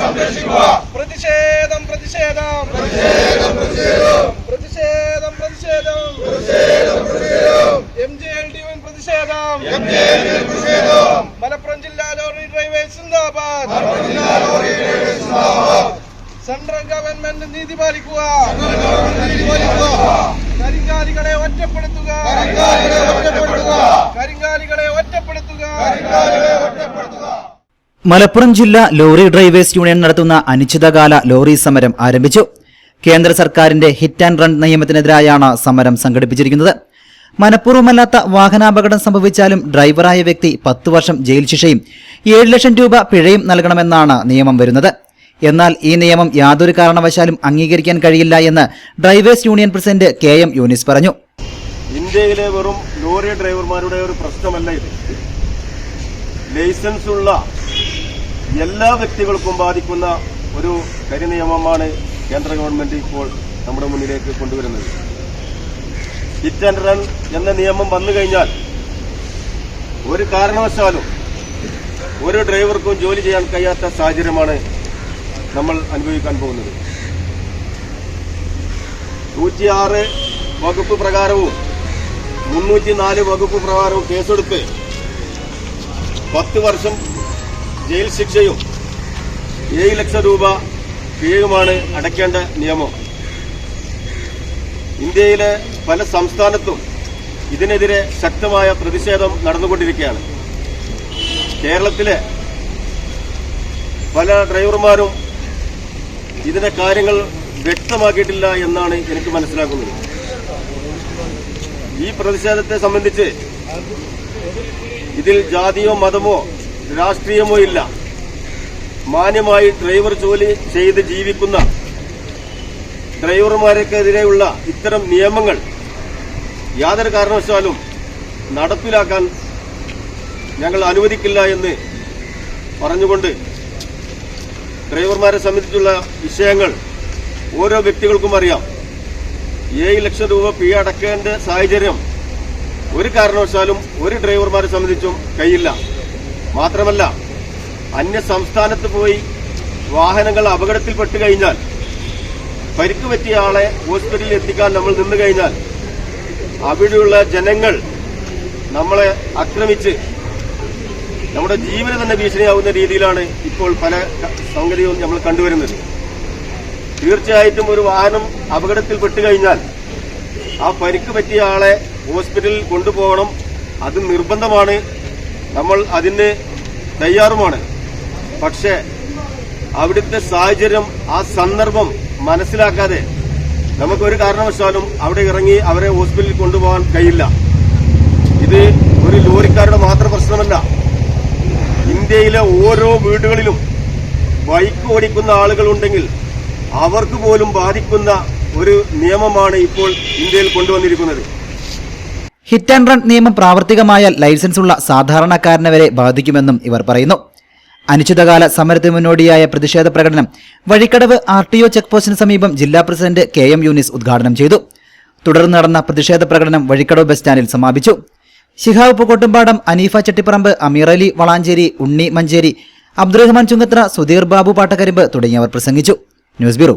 സംരക്ഷിക്കുക. പ്രതിഷേധം പ്രതിഷേധം. പ്രതിഷേധം പ്രതിഷേധം. M J L D N പ്രതിഷേധം. മലപ്പുറം ജില്ലാ ലോറി ഡ്രൈവേഴ്സ് സിന്ദാബാദ്. സെൻട്രൽ ഗവൺമെന്റ് നീതി പാലിക്കുക. കരിങ്കാലികളെ ഒറ്റപ്പെടുത്തുക. കരിങ്കാലികളെ ഒറ്റപ്പെടുത്തുക. മലപ്പുറം ജില്ലാ ലോറി ഡ്രൈവേഴ്സ് യൂണിയൻ നടത്തുന്ന അനിശ്ചിതകാല ലോറി സമരം ആരംഭിച്ചു. കേന്ദ്ര സർക്കാരിന്റെ ഹിറ്റ് ആൻഡ് റൺ നിയമത്തിനെതിരായാണ് സമരം സംഘടിപ്പിച്ചിരിക്കുന്നത്. മനഃപൂർവമല്ലാത്ത വാഹനാപകടം സംഭവിച്ചാലും ഡ്രൈവറായ വ്യക്തി പത്തു വർഷം ജയിൽ ശിക്ഷയും ഏഴ് ലക്ഷം രൂപ പിഴയും നൽകണമെന്നാണ് നിയമം വരുന്നത്. എന്നാൽ ഈ നിയമം യാതൊരു കാരണവശാലും അംഗീകരിക്കാൻ കഴിയില്ല എന്ന് drivers union president K M Younis പറഞ്ഞു. ഇന്ത്യയിലെ വെറും ലോറി ഡ്രൈവർമാരുടെ ഒരു പ്രശ്നമല്ല ഇത്. ലൈസൻസ് ഉള്ള എല്ലാ വ്യക്തികൾക്കും ബാധിക്കുന്ന ഒരു കരിനിയമമാണ് കേന്ദ്ര ഗവൺമെന്റ് ഇപ്പോൾ നമ്മുടെ മുന്നിലേക്ക് കൊണ്ടുവരുന്നത്. ഹിറ്റ് ആൻഡ് റൺ എന്ന നിയമം വന്നു കഴിഞ്ഞാൽ ഒരു കാരണവശാലും ഒരു ഡ്രൈവർക്കും ജോലി ചെയ്യാൻ കഴിയാത്ത സാഹചര്യമാണ് നമ്മൾ അനുഭവിക്കാൻ പോകുന്നത്. നൂറ്റിയാറ് വകുപ്പ് പ്രകാരവും മുന്നൂറ്റി നാല് വകുപ്പ് പ്രകാരവും കേസെടുത്ത് പത്ത് വർഷം ജയിൽ ശിക്ഷയും ഏഴ് ലക്ഷം രൂപ പിഴയുമാണ് അടയ്ക്കേണ്ട നിയമം. ഇന്ത്യയിലെ പല സംസ്ഥാനത്തും ഇതിനെതിരെ ശക്തമായ പ്രതിഷേധം നടന്നുകൊണ്ടിരിക്കുകയാണ്. കേരളത്തിലെ പല ഡ്രൈവർമാരും ഇതിന്റെ കാര്യങ്ങൾ വ്യക്തമാക്കിയിട്ടില്ല എന്നാണ് എനിക്ക് മനസ്സിലാക്കുന്നത് ഈ പ്രതിഷേധത്തെ സംബന്ധിച്ച് ഇതിൽ ജാതിയോ മതമോ രാഷ്ട്രീയമോ ഇല്ല മാന്യമായി ഡ്രൈവർ ജോലി ചെയ്ത് ജീവിക്കുന്ന ഡ്രൈവർമാർക്കെതിരെയുള്ള ഇത്തരം നിയമങ്ങൾ യാതൊരു കാരണവശാലും നടപ്പിലാക്കാൻ ഞങ്ങൾ അനുവദിക്കില്ല എന്ന് പറഞ്ഞുകൊണ്ട് ഡ്രൈവർമാരെ സംബന്ധിച്ചുള്ള വിഷയങ്ങൾ ഓരോ വ്യക്തികൾക്കും അറിയാം. ഏഴ് ലക്ഷം രൂപ പി അടക്കേണ്ട സാഹചര്യം ഒരു കാരണവശാലും ഒരു ഡ്രൈവർമാരെ സംബന്ധിച്ചും കഴിയില്ല മാത്രമല്ല അന്യ സംസ്ഥാനത്ത് പോയി വാഹനങ്ങൾ അപകടത്തിൽപ്പെട്ട് കഴിഞ്ഞാൽ പരിക്ക് പറ്റിയ ആളെ ഹോസ്പിറ്റലിൽ എത്തിക്കാൻ നമ്മൾ നിന്നു കഴിഞ്ഞാൽ അവിടെയുള്ള ജനങ്ങൾ നമ്മളെ ആക്രമിച്ച് നമ്മുടെ ജീവന് തന്നെ ഭീഷണിയാവുന്ന രീതിയിലാണ് ഇപ്പോൾ പല സംഗതികളും നമ്മൾ കണ്ടുവരുന്നത്. തീർച്ചയായിട്ടും ഒരു വാഹനം അപകടത്തിൽപ്പെട്ട് കഴിഞ്ഞാൽ ആ പരിക്ക് പറ്റിയ ആളെ ഹോസ്പിറ്റലിൽ കൊണ്ടുപോകണം. അത് നിർബന്ധമാണ് നമ്മൾ അതിന് തയ്യാറുമാണ്. പക്ഷേ അവിടുത്തെ സാഹചര്യം ആ സന്ദർഭം മനസ്സിലാക്കാതെ നമുക്കൊരു കാരണവശാലും അവിടെ ഇറങ്ങി അവരെ ഹോസ്പിറ്റലിൽ കൊണ്ടുപോകാൻ കഴിയില്ല. ഇത് ഒരു ലോറിക്കാരുടെ മാത്രം പ്രശ്നമല്ല. ഇന്ത്യയിലെ ഓരോ വീടുകളിലും ബൈക്ക് ഓടിക്കുന്ന ആളുകളുണ്ടെങ്കിൽ അവർക്ക് പോലും ബാധിക്കുന്ന ഒരു നിയമമാണ് ഇപ്പോൾ ഇന്ത്യയിൽ കൊണ്ടുവന്നിരിക്കുന്നത്. ഹിറ്റ് ആൻഡ് റൺ നിയമം പ്രാവർത്തികമായാൽ ലൈസൻസ് ഉള്ള സാധാരണക്കാരനെ വരെ ബാധിക്കുമെന്നും ഇവർ പറയുന്നു. അനിശ്ചിതകാല സമരത്തിന് മുന്നോടിയായ പ്രതിഷേധ പ്രകടനം Vazhikkadavu R T O check പോസ്റ്റിന് സമീപം ജില്ലാ പ്രസിഡന്റ് കെ എം യൂനിസ് ഉദ്ഘാടനം ചെയ്തു. തുടർന്ന് നടന്ന പ്രതിഷേധ പ്രകടനം വഴിക്കടവ് ബസ് സ്റ്റാൻഡിൽ സമാപിച്ചു. ശിഹാബ് പൂക്കോട്ടുംപാടം അനീഫ ചെട്ടിപ്പറമ്പ് അമീർ അലി വളാഞ്ചേരി ഉണ്ണി മഞ്ചേരി അബ്ദുറഹ്മാൻ ചുങ്കത്ര സുധീർ ബാബു പാട്ടക്കരിമ്പ് തുടങ്ങിയവർ പ്രസംഗിച്ചു. News bureau.